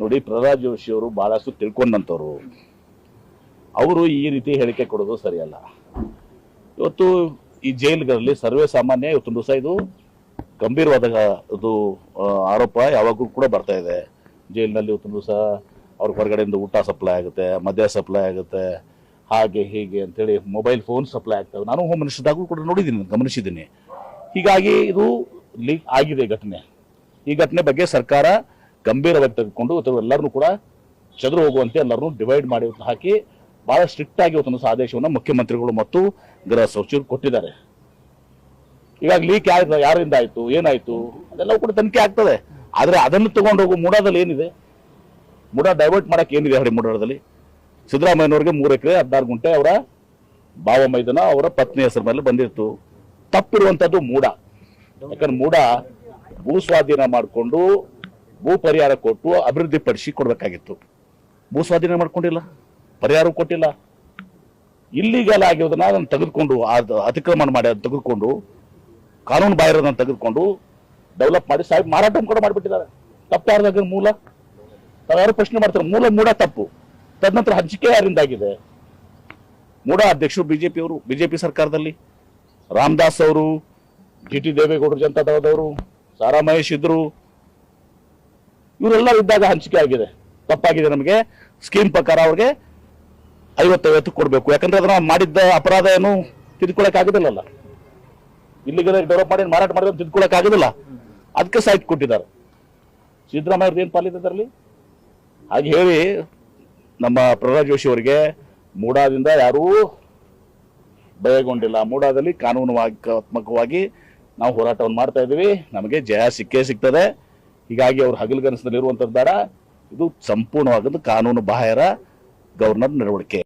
ನೋಡಿ ಪ್ರಹ್ಲಾದ್ ಜೋಶಿ ಅವರು ಬಹಳಷ್ಟು ತಿಳ್ಕೊಂಡಂಥವ್ರು ಅವರು ಈ ರೀತಿ ಹೇಳಿಕೆ ಕೊಡೋದು ಸರಿಯಲ್ಲ. ಇವತ್ತು ಈ ಜೈಲುಗಳಲ್ಲಿ ಸರ್ವೇ ಸಾಮಾನ್ಯ ಇವತ್ತು ದಿವಸ ಇದು ಗಂಭೀರವಾದ ಇದು ಆರೋಪ ಯಾವಾಗಲೂ ಕೂಡ ಬರ್ತಾ ಇದೆ. ಜೈಲಿನಲ್ಲಿ ಇವತ್ತು ದಿವಸ ಅವ್ರ ಹೊರಗಡೆಯಿಂದ ಊಟ ಸಪ್ಲೈ ಆಗುತ್ತೆ, ಮದ್ಯ ಸಪ್ಲೈ ಆಗುತ್ತೆ, ಹಾಗೆ ಹೀಗೆ ಅಂತೇಳಿ ಮೊಬೈಲ್ ಫೋನ್ ಸಪ್ಲೈ ಆಗ್ತವೆ. ನಾನು ಹೋಮ್ ಮಿನಿಸ್ಟರ್ದಾಗೂ ಕೂಡ ನೋಡಿದ್ದೀನಿ, ಗಮನಿಸಿದ್ದೀನಿ. ಹೀಗಾಗಿ ಇದು ಲೀಕ್ ಆಗಿದೆ ಘಟನೆ. ಈ ಘಟನೆ ಬಗ್ಗೆ ಸರ್ಕಾರ ಗಂಭೀರವಾಗಿ ತೆಗೆದುಕೊಂಡು ಎಲ್ಲರೂ ಕೂಡ ಚದುರು ಹೋಗುವಂತೆ ಎಲ್ಲರನ್ನೂ ಡಿವೈಡ್ ಮಾಡಿ ಹಾಕಿ ಬಹಳ ಸ್ಟ್ರಿಕ್ಟ್ ಆಗಿ ಒಂದು ಆದೇಶವನ್ನು ಮುಖ್ಯಮಂತ್ರಿಗಳು ಮತ್ತು ಗೃಹ ಸಚಿವರು ಕೊಟ್ಟಿದ್ದಾರೆ. ಇವಾಗ ಲೀಕ್ ಯಾರು ಯಾರಿಂದ ಆಯ್ತು, ಏನಾಯ್ತು ಅದೆಲ್ಲವೂ ಕೂಡ ತನಿಖೆ ಆಗ್ತದೆ. ಆದ್ರೆ ಅದನ್ನು ತಗೊಂಡು ಹೋಗೋ ಮೂಡಾದಲ್ಲಿ ಏನಿದೆ? ಮೂಡ ಡೈವರ್ಟ್ ಮಾಡಕ್ಕೆ ಏನಿದೆ ಹೇಳಿ ಮೂಡಾದಲ್ಲಿ ಸಿದ್ದರಾಮಯ್ಯನವರಿಗೆ ಮೂರು ಎಕರೆ, ಹದಿನಾರು ಗುಂಟೆ ಅವರ ಭಾವ ಮೈದಾನ, ಅವರ ಪತ್ನಿ ಹೆಸರು ಮೇಲೆ ಬಂದಿತ್ತು. ತಪ್ಪಿರುವಂತದ್ದು ಮೂಡ. ಯಾಕಂದ್ರೆ ಮೂಡ ಭೂ ಸ್ವಾಧೀನ ಮಾಡಿಕೊಂಡು ಭೂ ಪರಿಹಾರ ಕೊಟ್ಟು ಅಭಿವೃದ್ಧಿ ಪಡಿಸಿ ಕೊಡ್ಬೇಕಾಗಿತ್ತು. ಭೂ ಸ್ವಾಧೀನ ಮಾಡ್ಕೊಂಡಿಲ್ಲ, ಪರಿಹಾರ ಕೊಟ್ಟಿಲ್ಲ. ಇಲ್ಲಿಗೆಲ್ಲ ಆಗಿರೋದನ್ನ ಅದನ್ನು ತೆಗೆದುಕೊಂಡು, ಅದು ಅತಿಕ್ರಮಣ ಮಾಡಿ ಅದನ್ನ ತೆಗೆದುಕೊಂಡು, ಕಾನೂನು ಬಾಹಿರದನ್ನು ತೆಗೆದುಕೊಂಡು ಡೆವಲಪ್ ಮಾಡಿ ಸಾಹೇಬ್ ಮಾರಾಟ ಕೂಡ ಮಾಡಿಬಿಟ್ಟಿದ್ದಾರೆ. ತಪ್ಪು ಯಾರ್ದಾಗ ಮೂಲ? ಯಾರು ಪ್ರಶ್ನೆ ಮಾಡ್ತಾರೆ, ಮೂಲ ಮೂಡ ತಪ್ಪು. ತದನಂತರ ಹಂಚಿಕೆ ಯಾರಿಂದಾಗಿದೆ? ಮೂಡ ಅಧ್ಯಕ್ಷರು ಬಿಜೆಪಿ ಅವರು ಬಿಜೆಪಿ ಸರ್ಕಾರದಲ್ಲಿ. ರಾಮದಾಸ್ ಅವರು, ಜಿ ಟಿ ದೇವೇಗೌಡರು ಜನತಾದಳದವರು ಸಾರಾ ಮಹೇಶ್ ಇದ್ರು ಇವರೆಲ್ಲ ಇದ್ದಾಗ ಹಂಚಿಕೆ ಆಗಿದೆ. ತಪ್ಪಾಗಿದೆ ನಮಗೆ. ಸ್ಕೀಮ್ ಪ್ರಕಾರ ಅವ್ರಿಗೆ ಐವತ್ತೈವತ್ತು ಕೊಡಬೇಕು. ಯಾಕಂದ್ರೆ ಅದನ್ನ ಮಾಡಿದ್ದ ಅಪರಾಧ ಏನು ತಿದ್ಕೊಳಕ್ ಆಗುದಿಲ್ಲಲ್ಲ ಇಲ್ಲಿಗೆ ಡೆವಲಪ್ ಮಾಡಿ, ಮಾರಾಟ ಮಾಡಿದ್ರೆ ತಿದ್ಕೊಳಕ್ ಆಗುದಿಲ್ಲ ಅದಕ್ಕೆ ಸೈಟ್ ಕೊಟ್ಟಿದ್ದಾರೆ. ಸಿದ್ದರಾಮಯ್ಯ ಏನು ಪಾಲಿದೆ ಅದರಲ್ಲಿ? ಹಾಗೆ ಹೇಳಿ ನಮ್ಮ ಪ್ರಹ್ಲಾದ್ ಜೋಶಿ ಅವರಿಗೆ ಮೂಡಾದಿಂದ ಯಾರೂ ಭಯಗೊಂಡಿಲ್ಲ. ಮೂಡಾದಲ್ಲಿ ಕಾನೂನುವಾತ್ಮಕವಾಗಿ ನಾವು ಹೋರಾಟವನ್ನು ಮಾಡ್ತಾ ಇದ್ದೀವಿ. ನಮಗೆ ಜಯ ಸಿಕ್ಕೇ ಸಿಗ್ತದೆ. ಹೀಗಾಗಿ ಅವ್ರು ಹಗಲುಗನಸದಲ್ಲಿ ಇರುವಂಥದ್ದು ಬೇಡ. ಇದು ಸಂಪೂರ್ಣವಾದ ಕಾನೂನು ಬಾಹಿರ ಗವರ್ನರ್ ನಡವಳಿಕೆ.